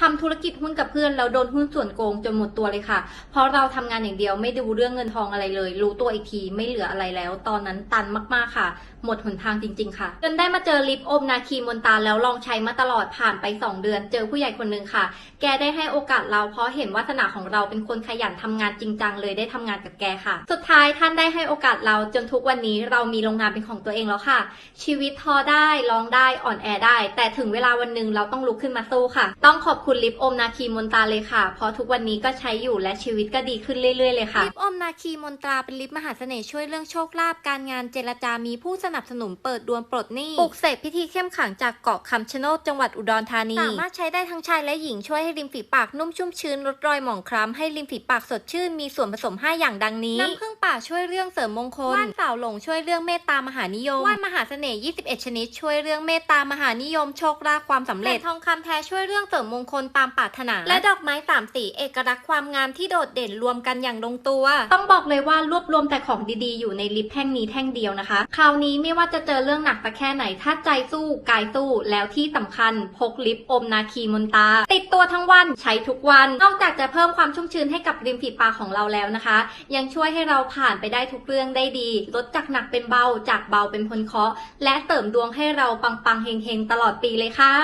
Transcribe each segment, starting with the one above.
ทำธุรกิจหุ้นกับเพื่อนแล้วโดนหุ้นส่วนโกงจนหมดตัวเลยค่ะ เพราะเราทำงานอย่างเดียวไม่ดูเรื่องเงินทองอะไรเลย รู้ตัวอีกทีไม่เหลืออะไรแล้ว ตอนนั้นตันมากๆค่ะ หมดหนทางจริง ๆ ค่ะ จนได้มาเจอลิปอมนาคีมนตาแล้วลองใช้มาตลอดผ่านไป 2 เดือน เจอผู้ใหญ่คนนึงค่ะ แกได้ให้โอกาสเราเพราะเห็นวาสนาของเราเป็นคนขยันทำงานจริงจังเลยได้ทำงานกับแกค่ะ สุดท้ายท่านได้ให้โอกาสเราจนทุกวันนี้เรามีโรงงานเป็นของตัวเองแล้วค่ะ ชีวิตทอได้ร้องได้อ่อนแอได้ แต่ถึงเวลาวันหนึ่งเราต้องลุกขึ้นมาสู้ค่ะ ต้องขอบคุณลิปอมนาคีมนตาเลยค่ะ เพราะทุกวันนี้ก็ใช้อยู่และชีวิตก็ดีขึ้นเรื่อย ๆ เลยค่ะลิปอมนาคีมนตราเป็นลิปมหาเสน่ห์ช่วยเรื่องโชคลาภการงานเจรจามีผู้สนบสนุนเปิดดวงปลดหนี้ปลุกเสกพิธีเข้มขลังจากเกาะคำชะโนดจังหวัดอุดรธานี สามารถใช้ได้ทั้งชายและหญิงช่วยให้ริมฝีปากนุ่มชุ่มชื้นลดรอยหมองคล้ำให้ริมฝีปากสดชื่นมีส่วนผสม 5 อย่างดังนี้น้ำผึ้งป่าช่วยเรื่องเสริมมงคลว่านสาวหลงช่วยเรื่องเมตตามหานิยมว่านมหาเสน่ห์ 21 ชนิด ช่วยเรื่องเมตตามหานิยมโชคลาภความสำเร็จทองคำแท้ช่วยเรื่องเสริมมงคลตามปรารถนา และดอกไม้สามสีเอกลักษณ์ความงามที่โดดเด่นรวมกันอย่างลงตัว ต้องบอกเลยว่ารวบรวมแต่ของดีๆ อยู่ในลิปแท่งนี้แท่งเดียวนะคะ คราวนี้ไม่ว่าจะเจอเรื่องหนักสักแค่ไหน ถ้าใจสู้กายสู้แล้วที่สำคัญ พกลิปอมนาคีมนตา ติดตัวทั้งวันใช้ทุกวัน นอกจากจะเพิ่มความชุ่มชื้นให้กับริมฝีปากของเราแล้วนะคะ ยังช่วยให้เราผ่านไปได้ทุกเรื่องได้ดี ลดจากหนักเป็นเบาจากเบาเป็นพ้นเคราะห์และเสริมดวงให้เราปังๆเฮงๆ ตลอดปีเลยค่ะ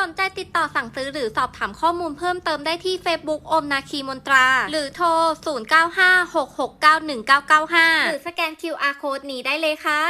สนใจติดต่อสั่งซื้อหรือสอบถามข้อมูลเพิ่มเติมได้ที่ Facebook อมนาคีมนตรา หรือโทร 0956691995 หรือสแกน QR Code นี้ได้เลยค่ะ